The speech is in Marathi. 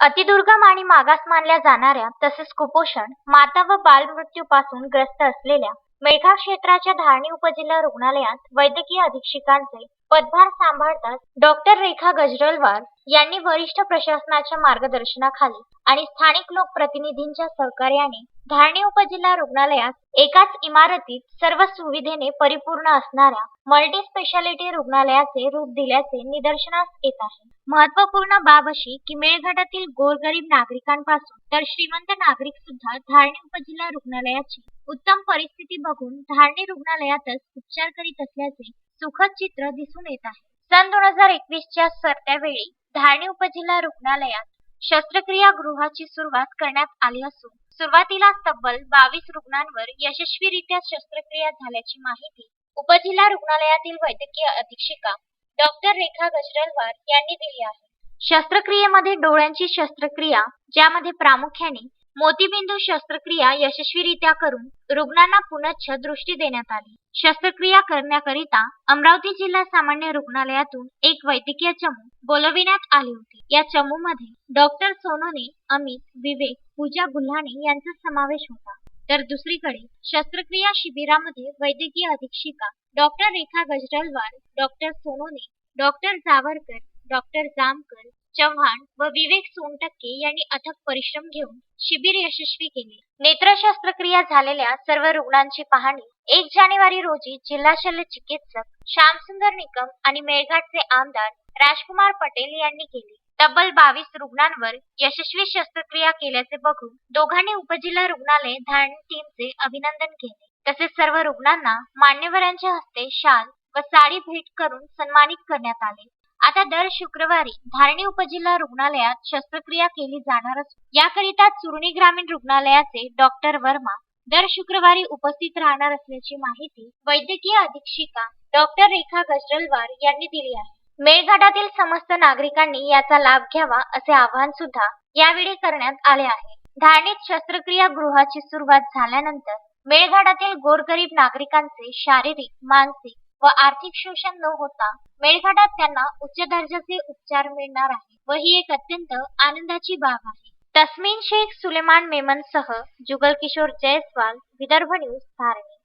अतिदुर्गम आणि मागास मानल्या जाणाऱ्या तसेच कुपोषण माता व बालमृत्यूपासून ग्रस्त असलेल्या मेळघाट क्षेत्राच्या धारणी उपजिल्हा रुग्णालयात वैद्यकीय अधीक्षिकांचे पदभार सांभाळतात डॉक्टर रेखा गजरलवार यांनी वरिष्ठ प्रशासनाच्या मार्गदर्शनाखाली आणि स्थानिक लोकप्रतिनिधींच्या सहकार्याने धारणी उपजिल्हा रुग्णालयात एकाच इमारतीत सर्व सुविधेने परिपूर्ण असणाऱ्या मल्टी स्पेशालिटी रुग्णालयाचे रूप दिल्याचे निदर्शनास येत आहे. महत्त्वपूर्ण बाब अशी की मेळघाटातील गोरगरीब नागरिकांपासून तर श्रीमंत नागरिक सुद्धा धारणी उपजिल्हा रुग्णालयाची उत्तम परिस्थिती बघून धारणी रुग्णालयातच उपचार करीत असल्याचे सुखद चित्र दिसून येत आहे. सन दोन हजार एकवीसच्या सरत्या वेळी धारणी उपजिल्हा रुग्णालयात शस्त्रक्रिया गृहाची सुरुवात करण्यात आली असून सुरुवातीला तब्बल बावीस रुग्णांवर यशस्वीरित्या शस्त्रक्रिया झाल्याची माहिती उपजिल्हा रुग्णालयातील वैद्यकीय अधीक्षिका डॉक्टर रेखा गजरलवार यांनी दिली आहे. शस्त्रक्रियेमध्ये डोळ्यांची शस्त्रक्रिया ज्यामध्ये प्रामुख्याने मोतीबिंदू शस्त्रक्रिया यशस्वीरित्या करून रुग्णांना पुनच्छ दृष्टी देण्यात आली. शस्त्रक्रिया करण्याकरिता अमरावती जिल्हा सामान्य रुग्णालयातून एक वैद्यकीय चमू बोलविण्यात आली होती. या चमूमध्ये डॉक्टर सोनोने अमित विवेक पूजा गुल्हाणे यांचा समावेश होता. तर दुसरीकडे शस्त्रक्रिया शिबिरामध्ये वैद्यकीय अधीक्षिका doctor Rekha Gajarlawar doctor Sonone doctor Javarkar doctor Jamkar Chavan व विवेक सोनटक्के यांनी अथक परिश्रम घेऊन शिबिर यशस्वी केले. नेत्र शस्त्रक्रिया झालेल्या सर्व रुग्णांची पाहणी एक जानेवारी रोजी जिल्हा शल्य चिकित्सक श्यामसुंदर निकम आणि मेळघाटचे आमदार राजकुमार पटेल यांनी केली. तब्बल बावीस रुग्णांवर यशस्वी शस्त्रक्रिया केल्याचे बघून दोघांनी उपजिल्हा रुग्णालय धारण टीमचे अभिनंदन केले. तसेच सर्व रुग्णांना मान्यवरांच्या हस्ते शाल व साडी भेट करून सन्मानित करण्यात आले. आता दर शुक्रवारी धारणी उपजिल्हा रुग्णालयात शस्त्रक्रिया केली जाणार असून याकरिता चुरणी ग्रामीण रुग्णालयाचे डॉक्टर वर्मा दर शुक्रवारी उपस्थित राहणार असल्याची माहिती वैद्यकीय अधीक्षिका डॉक्टर रेखा गजरलवार यांनी दिली आहे. मेळघाटातील समस्त नागरिकांनी याचा लाभ घ्यावा असे आवाहन सुद्धा यावेळी करण्यात आले आहे. धारणीत शस्त्रक्रिया गृहाची सुरुवात झाल्यानंतर मेळघाटातील गोरगरीब नागरिकांचे शारीरिक मानसिक व आर्थिक शोषण न होता मेळघाटात त्यांना उच्च दर्जाचे उपचार मिळणार आहे व ही एक अत्यंत आनंदाची बाब आहे. तस्मीन शेख सुलेमान मेमन सह जुगल किशोर जयस्वाल विदर्भ न्यूज धारणी.